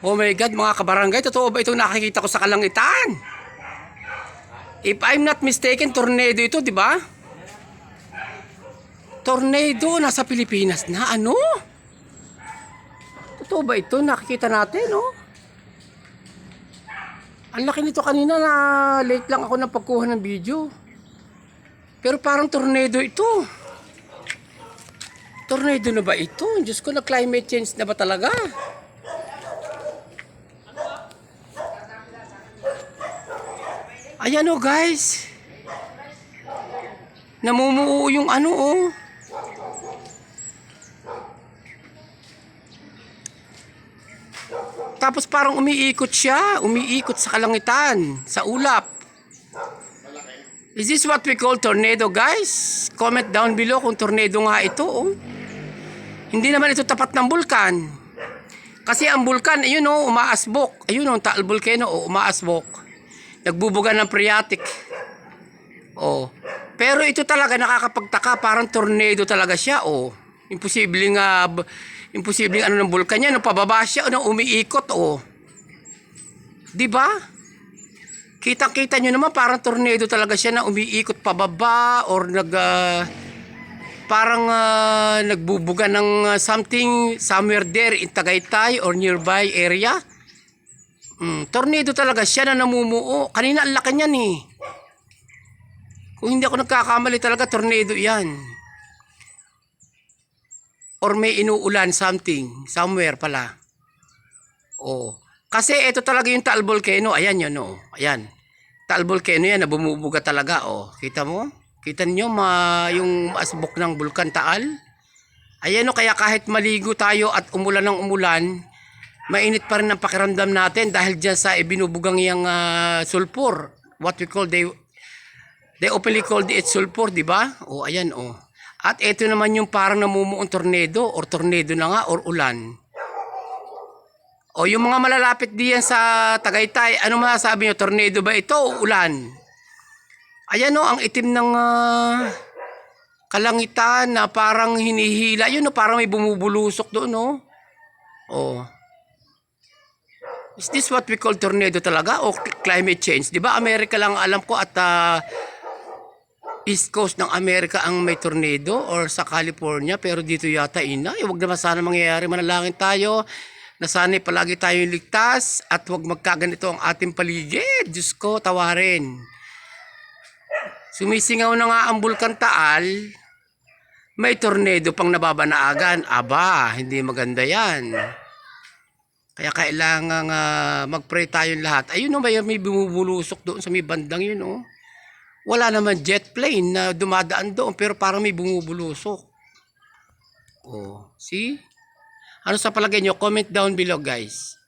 Oh my God, mga kabarangay, totoo ba itong nakikita ko sa kalangitan? If I'm not mistaken, tornado ito, di ba? Tornado, nasa Pilipinas na, ano? Totoo ba ito? Nakikita natin, no? Ang laki nito kanina na late lang ako ng pagkuha ng video. Pero parang tornado ito. Tornado na ba ito? Diyos ko, na climate change na ba talaga? Ayan o guys. Namumuo yung ano oh. Tapos parang umiikot siya, umiikot sa kalangitan, sa ulap. Is this what we call tornado guys? Comment down below kung tornado nga ito oh. Hindi naman ito tapat ng bulkan. Kasi ang bulkan, ayun oh, umaasbok. Ayun oh, Taal Volcano oh, umaasbok. Nagbubuga ng phreatic. Oh. Pero ito talaga nakakapagtaka, parang tornado talaga siya oh. Imposible nga imposible ano ng bulkan niya, no pababa siya, no umiikot oh. 'Di ba? Kitang-kita nyo naman parang tornado talaga siya na umiikot pababa or nag ah, parang ah, nagbubuga ng ah, something somewhere there in Tagaytay or nearby area. Mm, tornado talaga siya na namumuo. Kanina ang laki niyan eh. Kung hindi ako nagkakamali talaga, tornado yan. Or may inuulan something, somewhere pala. Oh. Kasi ito talaga yung Taal Volcano. Ayan yun, oh. Ayan. Taal Volcano yan na bumubuga talaga, oh. Kita mo? Kita niyo ma yung asbok ng bulkan Taal? Ayan, oh. Kaya kahit maligo tayo at umulan ng umulan, mainit pa rin ang pakiramdam natin dahil dyan sa ibinubugang yung ah, sulfur. What we call, they, they openly called it sulfur, di ba? O, ayan, oh. At ito naman yung parang namumuong tornado or tornado na nga or ulan. O yung mga malalapit diyan sa Tagaytay, ano masasabi nyo? Tornado ba ito o ulan? Ayan o, ang itim ng ah, kalangitan na parang hinihila. Yun o, parang may bumubulusok doon o. O. Is this what we call tornado talaga o climate change? Di ba Amerika lang alam ko at ah, East Coast ng Amerika ang may tornado or sa California pero dito yata ina. Eh, wag naman sana mangyayari. Manalangin tayo na sana palagi tayong ligtas at wag magkaganito ang ating paligid. Diyos ko, tawarin. Sumisingaw na nga ang Bulkan Taal. May tornado pang nababanaagan. Aba, hindi maganda yan. Kaya kailangan uh, mag-pray tayong lahat. Ayun o, may, may bumubulusok doon sa may bandang yun o. Wala naman jet plane na dumadaan doon pero parang may bumubulusok. Oh, see? Ano sa palagay nyo? Comment down below guys.